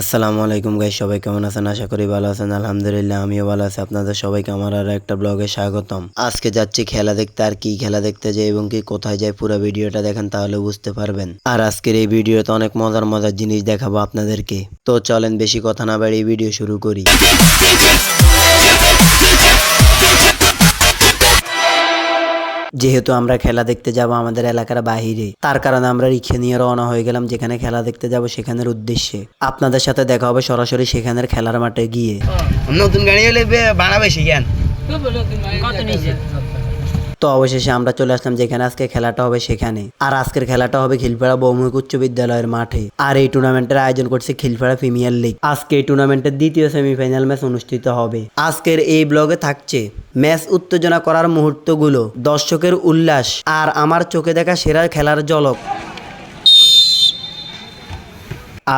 আসসালামু আলাইকুম গাইস সবাই কেমন আছেন? আশা করি ভালো আছেন। আলহামদুলিল্লাহ, আমিও ভালো আছি। আপনাদের সবাইকে আমার আর একটা ব্লগে স্বাগতম। আজকে যাচ্ছি খেলা দেখতে, আর কি খেলা দেখতে যাই এবং কি কোথায় যায় পুরো ভিডিওটা দেখেন তাহলে বুঝতে পারবেন। আর আজকের এই ভিডিওতে অনেক মজার মজার জিনিস দেখাবো আপনাদেরকে। তো চলেন, বেশি কথা না বাড়িয়ে ভিডিও শুরু করি। যেহেতু আমরা খেলা দেখতে যাব আমাদের এলাকার বাহিরে তার কারণে আমরা রিক্সা নিয়ে রওনা হয়ে গেলাম যেখানে খেলা দেখতে যাব সেখানের উদ্দেশ্যে। আপনাদের সাথে দেখা হবে সরাসরি সেখানের খেলার মাঠে গিয়ে। নতুন গাড়ি হলে বাড়াবে ভাড়া বেশি জ্ঞান কত নিচে তো অবশেষে আমরা চলে আসলাম যেখানে আজকে খেলাটা হবে সেখানে। আর আজকের খেলাটা হবে খিলপাড়া বহুমুখী উচ্চ বিদ্যালয়ের মাঠে। আর এই টুর্নামেন্টের আয়োজন করছে খিলপাড়া প্রিমিয়ার লিগ। আজকে এই টুর্নামেন্টের দ্বিতীয় সেমিফাইনাল ম্যাচ অনুষ্ঠিত হবে। আজকের এই ব্লগে থাকছে ম্যাচ উত্তেজনা করার মুহূর্তগুলো, দর্শকের উল্লাস আর আমার চোখে দেখা সেরা খেলার ঝলক।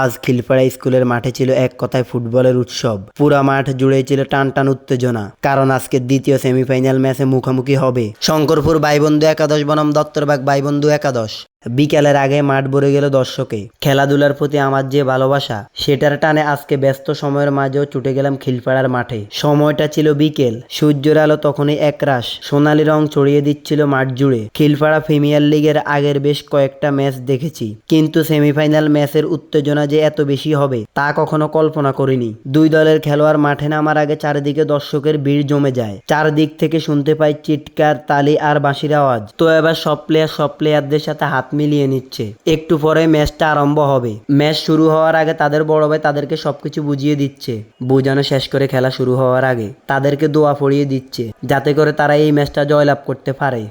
আজ খিলপাড়া স্কুলের মাঠে ছিল এক কথায় ফুটবলের উৎসব। পুরা মাঠ জুড়ে ছিল টান টান উত্তেজনা। কারণ আজকে দ্বিতীয় সেমিফাইনাল ম্যাচে মুখোমুখি হবে। শঙ্করপুর বাইবন্ধু একাদশ, বনাম দত্তরবাগ বাইবন্ধু একাদশ। বিকালের আগে মাঠ ভরে গেল দর্শকে। খেলাধুলার প্রতি আমার যে ভালোবাসা, সেটার টানে আজকে ব্যস্ত সময়ের মাঝেও ছুটে গেলাম খিলপাড়ার মাঠে। সময়টা ছিল বিকেল, সূর্যের আলো তখনই একরাশ সোনালি রং ছড়িয়ে দিচ্ছিল মাঠ জুড়ে। খিলপাড়া প্রিমিয়ার লিগের আগের বেশ কয়েকটা ম্যাচ দেখেছি, কিন্তু সেমিফাইনাল ম্যাচের উত্তেজনা যে এত বেশি হবে, তা কখনো কল্পনা করিনি। দুই দলের খেলোয়াড় মাঠে নামার আগে চারিদিকে দর্শকের ভিড় জমে যায়। চারদিক থেকে শুনতে পাই চিৎকার, তালি আর বাঁশির আওয়াজ। তো এবার সব প্লেয়ার, সব প্লেয়ারদের সাথে হাত মিলিয়ে নিচ্ছে। একটু পরে ম্যাচটা আরম্ভ হবে। ম্যাচ শুরু হওয়ার আগে তাদের বড় ভাই তাদেরকে সবকিছু বুঝিয়ে দিচ্ছে। বোঝানো শেষ করে খেলা শুরু হওয়ার আগে তাদেরকে দোয়া পড়িয়ে দিচ্ছে যাতে করে তারা এই ম্যাচটা জয়লাভ করতে পারে।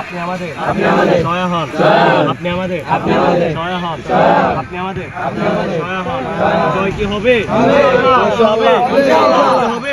আপনি আমাদের আপনি আমাদের সহায় হন। আপনি আমাদের আপনি আমাদের সহায় হন। আপনি আমাদের আপনি আমাদের সহায় হন। জয় কি হবে? হবে? হবে?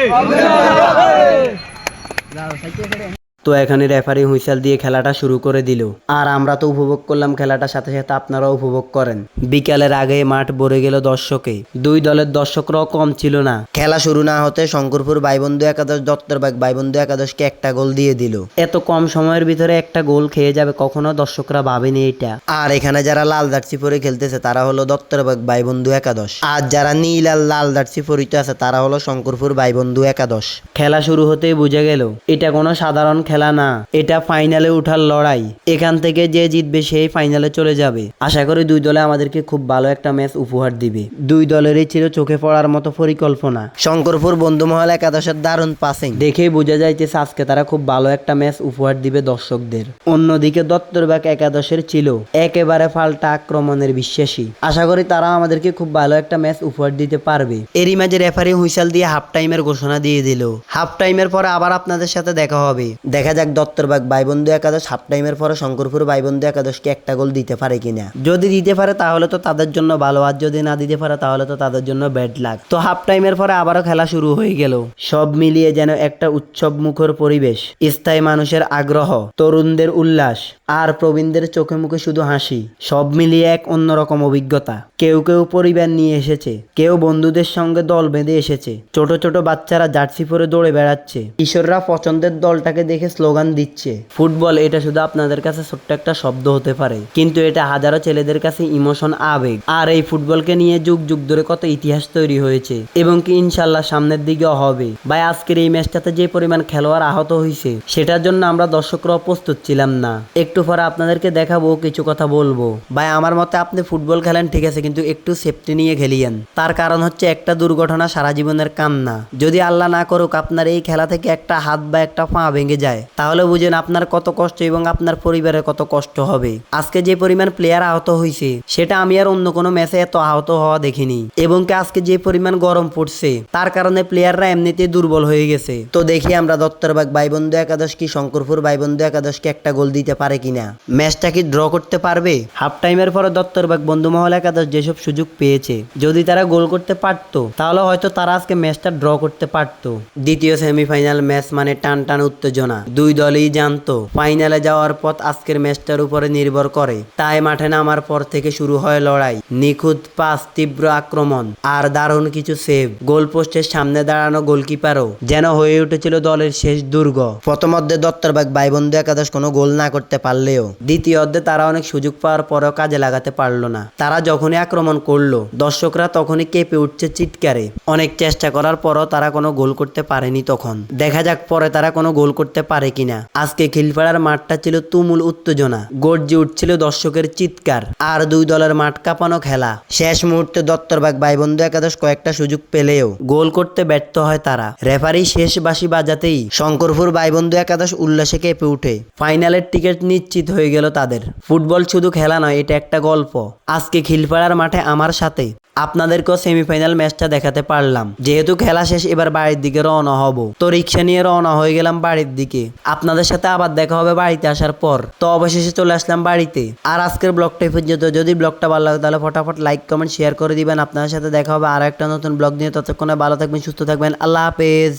তো এখানে রেফারি হুইসেল দিয়ে খেলাটা শুরু করে দিল। আর আমরা তো উপভোগ করলাম খেলাটার সাথে সাথে আপনারাও উপভোগ করেন। বিকালের আগে মাঠ ভরে গেল দর্শকে। দুই দলের দর্শকরাও কম ছিল না। খেলা শুরু না হতে শঙ্করপুর বাইবন্ধু একাদশ, দত্তরবাগ বাইবন্ধু একাদশকে একটা গোল দিয়ে দিল। এত কম সময়ের ভিতরে একটা গোল খেয়ে যাবে কখনো দর্শকরা ভাবেনি এটা আর এখানে যারা লাল জার্সি পরে খেলতেছে, তারা হলো দত্তরবাগ বাইবন্ধু একাদশ। আর যারা নীল আর লাল জার্সি পরিতে আছে, তারা হলো শঙ্করপুর বাইবন্ধু একাদশ। খেলা শুরু হতেই বুঝে গেল, এটা কোনো সাধারণ খেলা না। এটা ফাইনালে উঠার লড়াই। এখান থেকে যে জিতবে সেই ফাইনালে চলে যাবে। আশা করি দুই দলে আমাদেরকে খুব ভালো একটা ম্যাচ উপহার দিবে। দুই দলেরই ছিল চোখে পড়ার মতো পরিকল্পনা। শঙ্করপুর বন্ধুমহল একাদশের দারুণ পাসিং দেখেই বোঝা যাইতেছে আজকে তারা খুব ভালো একটা ম্যাচ উপহার দিবে দর্শকদের। অন্যদিকে দত্তরবাগ একাদশের ছিল একেবারে পাল্টা আক্রমণের বিশ্বাসী। আশা করি তারা আমাদেরকে খুব ভালো একটা ম্যাচ উপহার দিতে পারবে। এরই মাঝে রেফারি হুইসাল দিয়ে হাফ টাইমের ঘোষণা দিয়ে দিল। হাফ টাইমের পরে আবার আপনাদের সাথে দেখা হবে। দেখা যাক দত্তরবাগ বাইবন্ধু একাদশ হাফ টাইমের পরে শঙ্করপুর বাইবন্ধু একাদশকে একটা গোল দিতে পারে কিনা। যদি দিতে পারে তাহলে তো তাদের জন্য ভালো, আর যদি না দিতে পারে তাহলে তো তাদের জন্য ব্যাড লাগ তো হাফ টাইমের পরে আবারও খেলা শুরু হয়ে গেল। সব মিলিয়ে যেন একটা উৎসব মুখর পরিবেশ, স্থায়ী মানুষের আগ্রহ, তরুণদের উল্লাস, আর প্রবীণদের চোখে মুখে শুধু হাসি, সব মিলিয়ে এক অন্যরকম অভিজ্ঞতা। কেউ কেউ পরিবার নিয়ে এসেছে, কেউ বন্ধুদের সঙ্গে দল বেঁধে এসেছে, ছোট ছোট বাচ্চারা জার্সি পরে দৌড়ে বেড়াচ্ছে। কিশোররা পছন্দের দলটাকে দেখে স্লোগান দিচ্ছে। ফুটবল এটা শুধু আপনাদের কাছে ছোট্ট একটা শব্দ হতে পারে, কিন্তু এটা হাজারো ছেলেদের কাছে ইমোশন, আবেগ। আর এই ফুটবলকে নিয়ে যুগ যুগ ধরে কত ইতিহাস তৈরি হয়েছে, এবং কি ইনশাল্লাহ সামনের দিকেও হবে। ভাই, আজকের এই ম্যাচটাতে যে পরিমাণ খেলোয়াড় আহত হয়েছে, সেটার জন্য আমরা দর্শকরাও প্রস্তুত ছিলাম না। একটু পরে আপনাদেরকে দেখাবো, কিছু কথা বলব। ভাই, আমার মতে আপনি ফুটবল খেলেন, ঠিক আছে, কিন্তু একটু সেফটি নিয়ে খেলিয়েন। তার কারণ হচ্ছে একটা দুর্ঘটনা সারা জীবনের কান্না। যদি আল্লাহ না করুক, আপনার এই খেলা থেকে একটা হাত বা একটা পা ভেঙে যায়। তাহলে বুঝেন আপনার কত কষ্ট এবং আপনার পরিবারের কত কষ্ট হবে। আজকে যে পরিমাণ প্লেয়ার আহত হয়েছে সেটা আমি আর অন্য কোনো ম্যাচে এত আহত হওয়া দেখিনি। এবং আজকে যে পরিমাণ গরম পড়ছে, তার কারণে প্লেয়াররা এমনিতেই দুর্বল হয়ে গেছে। তো দেখি আমরা দত্তরবাগ বাইবন্ধু একাদশ কি শঙ্করপুর বাইবন্ধু একাদশকে একটা গোল দিতে পারে কিনা। ম্যাচটা কি ড্র করতে পারবে? হাফ টাইমের পরে দত্তরবাগ বন্ধুমহল একাদশ যেসব সুযোগ পেয়েছে, যদি তারা গোল করতে পারতো, তাহলে হয়তো তারা আজকে ম্যাচটা ড্র করতে পারতো। দ্বিতীয় সেমিফাইনাল ম্যাচ মানে টান টান উত্তেজনা। দুই দলই জানতো, ফাইনালে যাওয়ার পথ আজকের ম্যাচটার উপরে নির্ভর করে। তাই মাঠে নামার পর থেকে শুরু হয় লড়াই। নিখুঁত পাস তীব্র আক্রমণ আর দারুণ কিছু সেভ। গোলপোস্টের সামনে দাঁড়ানো গোলকিপারও যেন হয়ে উঠেছিল দলের শেষ দুর্গ। প্রথম অর্ধে দত্তরবাগ ভাই বন্ধু একাদশ কোনো গোল না করতে পারলেও, দ্বিতীয় অর্ধে তারা অনেক সুযোগ পাওয়ার পরেও কাজে লাগাতে পারল না। তারা যখনই আক্রমণ করল, দর্শকরা তখনই কেঁপে উঠছে চিৎকারে। অনেক চেষ্টা করার পরও তারা কোনো গোল করতে পারেনি তখন। দেখা যাক পরে তারা কোনো গোল করতে পারে কিনা। আজকে খিলপাড়ার মাঠটা ছিল তুমুল উত্তেজনা, গর্জে উঠছিল দর্শকের চিৎকার, আর দুই দলের মাঠ কাঁপানো খেলা। শেষ মুহূর্তে দত্তরবাগ ভাই বন্ধু একাদশ কয়েকটা সুযোগ পেলেও গোল করতে ব্যর্থ হয় তারা। রেফারি শেষ বাসি বাজাতেই শঙ্করপুর ভাই বন্ধু একাদশ উল্লাসে কেঁপে উঠে। ফাইনালের টিকিট নিশ্চিত হয়ে গেল তাদের। ফুটবল শুধু খেলা নয়, এটা একটা গল্প। আজকে খিলপাড়ার মাঠে আমার সাথে আপনাদেরকেও সেমিফাইনাল ম্যাচটা দেখাতে পারলাম। যেহেতু খেলা শেষ, এবার বাড়ির দিকে রওনা হব। তো রিক্সা নিয়ে রওনা হয়ে গেলাম বাড়ির দিকে। আপনাদের সাথে আবার দেখা হবে বাড়িতে আসার পর। তো অবশেষে চলে আসলাম বাড়িতে। আর আজকের ব্লগটা পর্যন্ত। যদি ব্লগটা ভালো লাগে তাহলে ফটাফট লাইক কমেন্ট শেয়ার করে দিবেন। আপনাদের সাথে দেখা হবে আর একটা নতুন ব্লগ নিয়ে। ততক্ষণে ভালো থাকবেন, সুস্থ থাকবেন। আল্লাহ হাফেজ।